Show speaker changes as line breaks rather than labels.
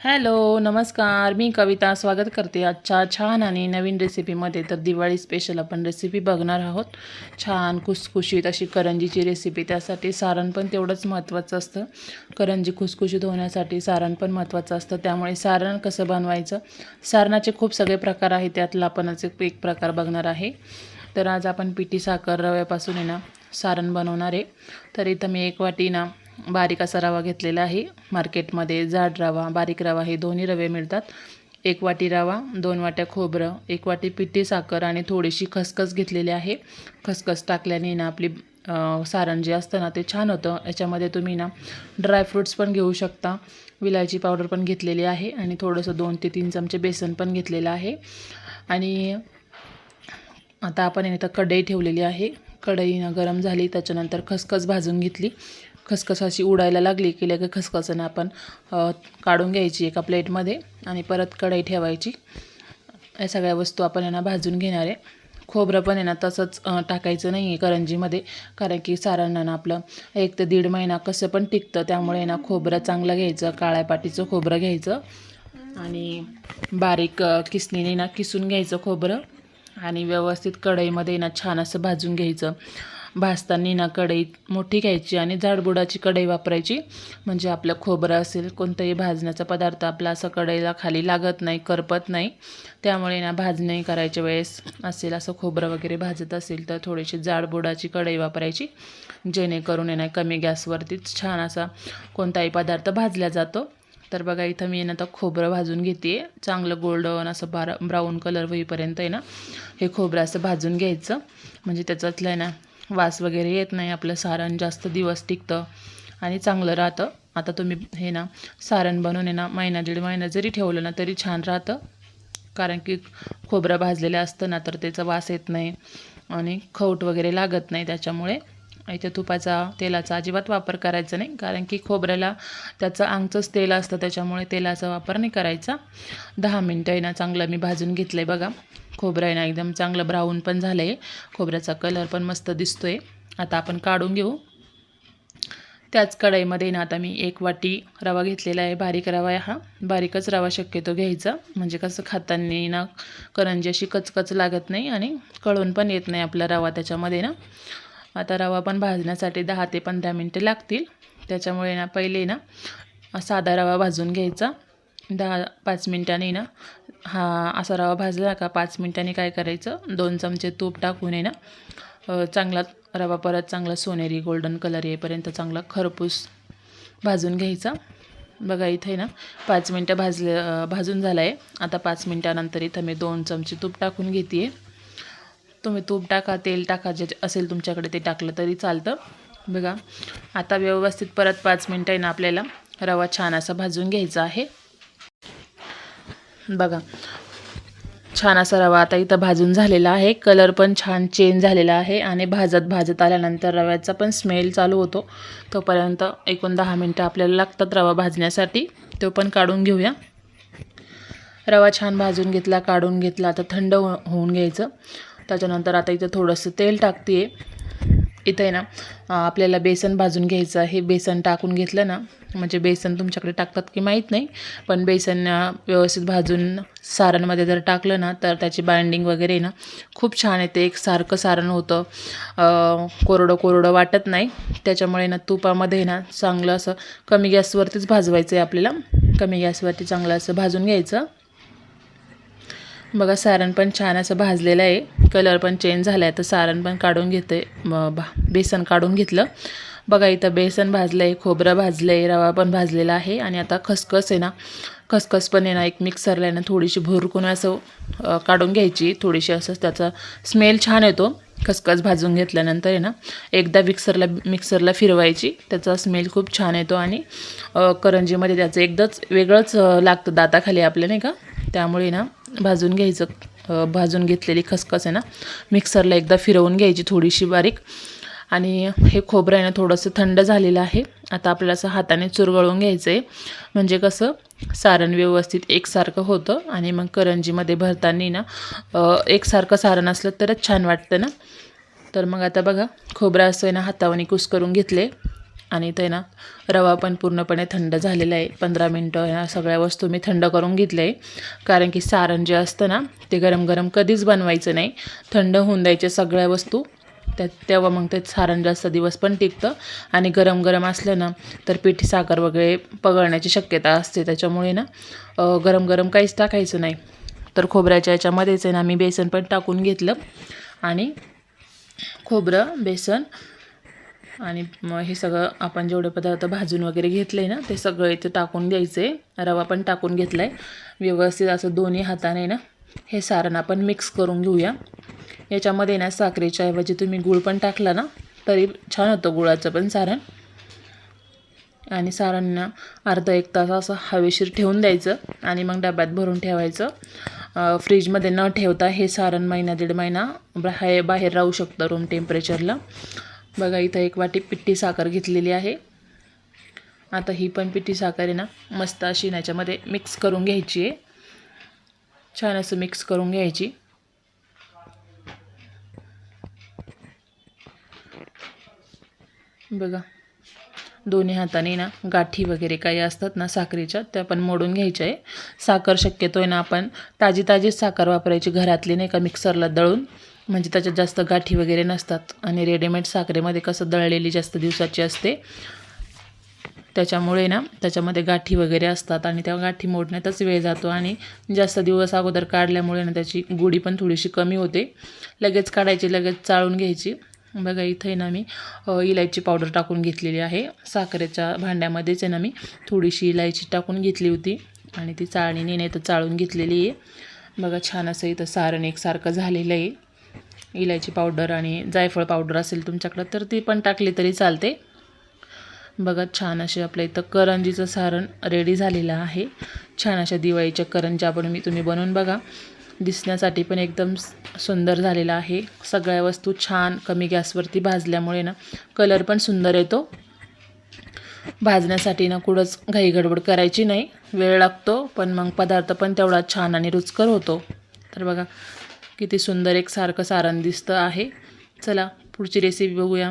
Hello नमस्कार. मी कविता स्वागत करते आजच्या छान आणि नवीन रेसिपीमध्ये तर दिवाळी स्पेशल आपण रेसिपी बघणार आहोत. छान खुसखुशीत अशी करंजीची रेसिपी त्यासाठी सारण पण तेवढंच महत्त्वाचं असतं. करंजी खुसखुशीत होण्यासाठी सारण पण महत्त्वाचं असतं. त्यामुळे सारण कसं बनवायचं? सारणाचे खूप सगळे प्रकार आहेत. त्यातला आपणच एक प्रकार बघणार आहे. तर आज आपण पिठी साखर रव्यापासून आहे ना सारण बनवणार आहे. तर इथं मी एक वाटी ना बारीक असा रवा घेतलेला आहे. मार्केटमध्ये जाड रवा बारीक रवा हे दोन्ही रवे मिळतात. एक वाटी रवा दोन वाट्या खोबरं एक वाटी पिठी साखर आणि थोडीशी खसखस घेतलेली आहे. खसखस टाकल्याने ना आपली सारण जे असतं ना ते छान होतं. याच्यामध्ये तुम्ही ना ड्रायफ्रूट्स पण घेऊ शकता. विलायची पावडर पण घेतलेली आहे आणि थोडंसं दोन ते तीन चमचे बेसन पण घेतलेलं आहे. आणि आता आपण इथं कढई ठेवलेली आहे. कढई गरम झाली त्याच्यानंतर खसखस भाजून घेतली. खसखस अशी उडायला लागली की लगे खसखसनं आपण काढून घ्यायची एका प्लेटमध्ये आणि परत कढई ठेवायची. या सगळ्या वस्तू आपण यांना भाजून घेणार आहे. खोबरं पण आहे ना तसंच टाकायचं नाही आहे करंजीमध्ये कारण की सारांना आपलं एक ते दीड महिना कसं पण टिकतं त्यामुळे ना खोबरं चांगलं घ्यायचं काळ्या पाटीचं खोबरं घ्यायचं. आणि बारीक किसणीने ना किसून घ्यायचं खोबरं. आणि व्यवस्थित कढईमध्ये ना छान असं भाजून घ्यायचं. भाजताना ना कढईत मोठी घ्यायची आणि जाडबुडाची कढई वापरायची. म्हणजे आपलं खोबरं असेल कोणताही भाजण्याचा पदार्थ आपला असं कढईला खाली लागत नाही करपत नाही. त्यामुळे ना भाजणी करायच्या वेळेस असेल असं खोबरं वगैरे भाजत असेल तर थोडीशी जाडबुडाची कढई वापरायची. जेणेकरून येणं कमी गॅसवरतीच छान असा कोणताही पदार्थ भाजला जातो. तर बघा इथं मी ना आता खोबरं भाजून घेते. चांगलं गोल्डन असं बारा ब्राऊन कलर होईपर्यंत आहे ना हे खोबरं असं भाजून घ्यायचं. म्हणजे त्याच्यातलं आहे ना वास वगैरे येत नाही आपलं सारण जास्त दिवस टिकतं आणि चांगलं राहतं. आता तुम्ही हे ना सारण बनवून आहे ना महिना दीड महिना जरी ठेवलं ना तरी छान राहतं. कारण की खोबरं भाजलेलं असतं ना तर त्याचा वास येत नाही आणि खवट वगैरे लागत नाही त्याच्यामुळे. इथे तुपाचा तेलाचा अजिबात वापर करायचा नाही. कारण की खोबऱ्याला त्याचं अंगचंच तेल असतं त्याच्यामुळे तेलाचा वापर नाही करायचा. दहा मिनटं आहे ना चांगलं मी भाजून घेतलं आहे बघा. खोबरं आहे ना एकदम चांगलं ब्राऊन पण झालं आहे खोबऱ्याचा कलर पण मस्त दिसतो आहे आता आपण काढून घेऊ. त्याच कढईमध्ये ना आता मी एक वाटी रवा घेतलेला आहे. बारीक रवा आहे हा. बारीकच रवा शक्यतो घ्यायचा. म्हणजे कसं खाताना ना करंजी अशी कचकच लागत नाही आणि कळून पण येत नाही आपला रवा त्याच्यामध्ये ना. आता रवा पण भाजण्यासाठी दहा ते पंधरा मिनटं लागतील. त्याच्यामुळे ना पहिले ना साधा रवा भाजून घ्यायचा. दहा पाच मिनटांनी ना हा असा रवा भाजला का पाच मिनटांनी काय करायचं? दोन चमचे तूप टाकून आहे ना चांगला रवा परत चांगला सोनेरी गोल्डन कलर येईपर्यंत चांगला खरपूस भाजून घ्यायचा. बघा इथे ना पाच मिनटं भाजले भाजून झालं आहे आता पाच मिनटानंतर इथं मी दोन चमचे तूप टाकून घेते आहे तुम्ही तूप टाका तेल टाका जे असेल तुमच्याकडे ते टाकलं तरी चालतं. बघा आता व्यवस्थित परत पाच मिनटं आहे ना आपल्याला. रवा छान असा भाजून घ्यायचा आहे. बघा छान असा रवा आता इथं भाजून झालेला आहे. कलर पण छान चेंज झालेला आहे आणि भाजत भाजत आल्यानंतर रव्याचा पण स्मेल चालू होतो. तोपर्यंत एकूण दहा मिनटं आपल्याला लागतात रवा भाजण्यासाठी. तो पण काढून घेऊया. रवा छान भाजून घेतला काढून घेतला. आता थंड होऊन घ्यायचं. त्याच्यानंतर आता इथं थोडंसं तेल टाकते आहे इथं आहे ना आपल्याला बेसन भाजून घ्यायचं आहे. बेसन टाकून घेतलं ना म्हणजे बेसन तुमच्याकडे टाकतात की माहीत नाही पण बेसन व्यवस्थित भाजून सारणमध्ये जर टाकलं ना तर त्याची बाइंडिंग वगैरे ना खूप छान येते. एक सारखं सारण होतं. कोरडं कोरडं वाटत नाही. त्याच्यामुळे ना तुपामध्ये ना चांगलं असं कमी गॅसवरतीच भाजवायचं आहे आपल्याला. कमी गॅसवरती चांगलं असं भाजून घ्यायचं. बघा सारण पण छान असं भाजलेलं आहे. कलर पण चेंज झाला आहे तर सारण पण काढून घेते बेसन काढून घेतलं. बघा इथं बेसन भाजलं आहे खोबरं भाजलं आहे रवा पण भाजलेला आहे. आणि आता खसखस आहे ना खसखस पण आहे ना एक मिक्सरला आहे ना थोडीशी भुरकून असं काढून घ्यायची. थोडीशी असं त्याचा स्मेल छान येतो. खसखस भाजून घेतल्यानंतर आहे ना एकदा मिक्सरला मिक्सरला फिरवायची. त्याचा स्मेल खूप छान येतो. आणि करंजीमध्ये त्याचं एकदाच वेगळंच लागतं. दाताखाली आपल्या नाही का? त्यामुळे ना भाजून घ्यायचं. भाजून घेतलेली खसखस आहे ना मिक्सरला एकदा फिरवून घ्यायची थोडीशी बारीक. आणि हे खोबरं आहे ना थोडंसं थंड झालेलं आहे. आता आपल्याला असं हाताने चुरगळून घ्यायचं आहे म्हणजे कसं सारण व्यवस्थित एकसारखं होतं आणि मग करंजीमध्ये भरताना ना एकसारखं सारण असलं तरच छान वाटतं ना. तर मग आता बघा खोबरं असं आहे ना हातावाने कुस करून घेतले आणि ते ना रवा पण पूर्णपणे थंड झालेला आहे. पंधरा मिनटं ह्या सगळ्या वस्तू मी थंड करून घेतल्या. आहे कारण की सारण जे असतं ना ते गरम गरम कधीच बनवायचं नाही. थंड होऊन द्यायच्या सगळ्या वस्तू. त्यात तेव्हा मग ते सारण जास्त दिवस पण टिकतं. आणि गरम गरम असलं ना तर पिठी साखर वगैरे पगळण्याची शक्यता असते. त्याच्यामुळे ना गरम गरम काहीच टाकायचं नाही. तर खोबऱ्याच्या याच्यामध्येच आहे ना मी बेसन पण टाकून घेतलं. आणि खोबरं बेसन आणि मग हे सगळं आपण जेवढे पदार्थ भाजून वगैरे घेतले ना ते सगळं इथे टाकून द्यायचं आहे रवा पण टाकून घेतला आहे व्यवस्थित असं दोन्ही हाताने ना हे सारण आपण मिक्स करून घेऊया. याच्यामध्ये ना साखरेच्या ऐवजी तुम्ही गूळ पण टाकला ना तरी छान होतं गुळाचं पण सारण. आणि सारांना अर्धा एक तास असं हवेशीर ठेवून द्यायचं आणि मग डब्यात भरून ठेवायचं. फ्रीजमध्ये न ठेवता हे सारण महिना दीड महिना बाहेर बाहेर राहू शकतं रूम टेम्परेचरला बघा इथं एक वाटी पिठी साखर घेतलेली आहे. आता ही पण पिठी साखर आहे ना मस्त अशी याच्यामध्ये मिक्स करून घ्यायची आहे. छान असं मिक्स करून घ्यायची. बघा दोन्ही हाताने ना गाठी वगैरे काही असतात ना साखरेच्या त्या पण मोडून घ्यायच्या आहे. साखर शक्यतो आहे ना आपण ताजी ताजीच साखर वापरायची घरातली नाही का मिक्सरला दळून. म्हणजे त्याच्यात जास्त गाठी वगैरे नसतात. आणि रेडीमेड साखरेमध्ये कसं दळलेली जास्त दिवसाची असते त्याच्यामुळे ना त्याच्यामध्ये गाठी वगैरे असतात आणि त्या गाठी मोडण्यातच वेळ जातो आणि जास्त दिवस अगोदर काढल्यामुळे ना त्याची गुढी पण थोडीशी कमी होते. लगेच काढायची लगेच चाळून घ्यायची. बघा इथे ना मी इलायची पावडर टाकून घेतलेली आहे. साखरेच्या भांड्यामध्येच आहे ना मी थोडीशी इलायची टाकून घेतली होती आणि ती चाळणीने नाही तर चाळून घेतलेली आहे. बघा छान असं इथं सारण एकसारखं झालेलं आहे. इलायची पावडर आणि जायफळ पावडर असेल तुमच्याकडं तर ती पण टाकली तरी चालते. बघा छान असे आपल्या इथं करंजीचं सारण रेडी झालेलं आहे. छान अशा दिवाळीच्या करंजा पण मी तुम्ही बनवून बघा. दिसण्यासाठी पण एकदम सुंदर झालेला आहे. सगळ्या वस्तू छान कमी गॅसवरती भाजल्यामुळे ना कलर पण सुंदर येतो. भाजण्यासाठी ना कुठंच घाई गडबड करायची नाही. वेळ लागतो पण मग पदार्थ पण तेवढा छान आणि रुचकर होतो. तर बघा किती सुंदर एक सारखं सारण दिसतं आहे. चला पुढची रेसिपी बघूया.